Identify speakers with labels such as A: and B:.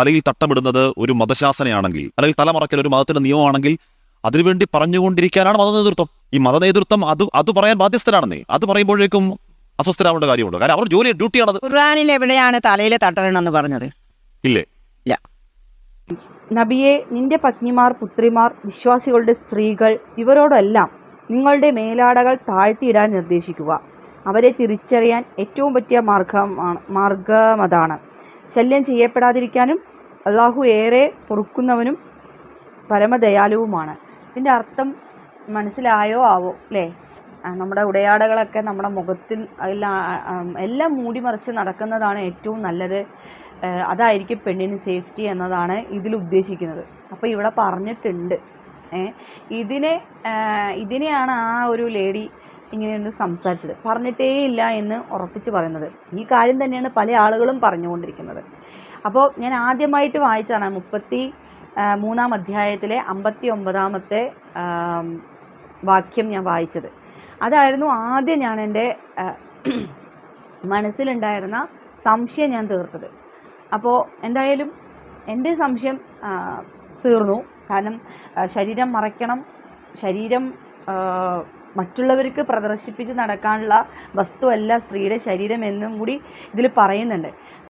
A: തലയിൽ തട്ടമിടുന്നത് ഒരു മതശാസനയാണെങ്കിൽ അല്ലെങ്കിൽ തലമറക്കൽ ഒരു മതത്തിന്റെ നിയമമാണെങ്കിൽ അതിനുവേണ്ടി പറഞ്ഞുകൊണ്ടിരിക്കാനാണ് മത നേതൃത്വം ഈ മത നേതൃത്വം അത് അത് പറയാൻ ബാധ്യസ്ഥരാണെന്നേ. അത് പറയുമ്പോഴേക്കും അസ്വസ്ഥരാവേണ്ട കാര്യമുണ്ട്. കാരണം അവർ ജോലി ഡ്യൂട്ടിയാണത്.
B: ഖുർആാനിൽ എവിടെയാണ് തലയിൽ തട്ടണമെന്ന് പറഞ്ഞത്?
A: ഇല്ലേ?
B: ഇല്ല.
C: നബിയെ നിന്റെ പത്നിമാർ പുത്രിമാർ വിശ്വാസികളുടെ സ്ത്രീകൾ ഇവരോടെല്ലാം നിങ്ങളുടെ മേലാടകൾ താഴ്ത്തിയിടാൻ നിർദ്ദേശിക്കുക. അവരെ തിരിച്ചറിയാൻ ഏറ്റവും പറ്റിയ മാർഗമാണ് മാർഗമതാണ് ശല്യം ചെയ്യപ്പെടാതിരിക്കാനും അള്ളാഹു ഏറെ പൊറുക്കുന്നവനും പരമദയാലുവുമാണ്. ഇതിന്റെ അർത്ഥം മനസ്സിലായോ? ആവോ? അല്ലേ? നമ്മുടെ ഉടയാടകളൊക്കെ നമ്മുടെ മുഖത്തിൽ എല്ലാം എല്ലാം മൂടി മറിച്ച് നടക്കുന്നതാണ് ഏറ്റവും നല്ലത്. അതായിരിക്കും പെണ്ണിന് സേഫ്റ്റി എന്നതാണ് ഇതിൽ ഉദ്ദേശിക്കുന്നത്. അപ്പോൾ ഇവിടെ പറഞ്ഞിട്ടുണ്ട്. ഇതിനെ ഇതിനെയാണ് ആ ഒരു ലേഡി ഇങ്ങനെയൊന്ന് സംസാരിച്ചത്. പറഞ്ഞിട്ടേ ഇല്ല എന്ന് ഉറപ്പിച്ച് പറയുന്നത്. ഈ കാര്യം തന്നെയാണ് പല ആളുകളും പറഞ്ഞുകൊണ്ടിരിക്കുന്നത്. അപ്പോൾ ഞാൻ ആദ്യമായിട്ട് വായിച്ചാണ് മുപ്പത്തി മൂന്നാം അധ്യായത്തിലെ അമ്പത്തി ഒമ്പതാമത്തെ വാക്യം ഞാൻ വായിച്ചത്. അതായിരുന്നു ആദ്യം ഞാൻ എന്റെ മനസ്സിലുണ്ടായിരുന്ന സംശയം ഞാൻ തീർത്തത്. അപ്പോൾ എന്തായാലും എന്റെ സംശയം തീർന്നു. കാരണം ശരീരം മറയ്ക്കണം. ശരീരം മറ്റുള്ളവർക്ക് പ്രദർശിപ്പിച്ച് നടക്കാനുള്ള വസ്തുവല്ല സ്ത്രീയുടെ ശരീരം എന്നും കൂടി ഇതിൽ പറയുന്നുണ്ട്.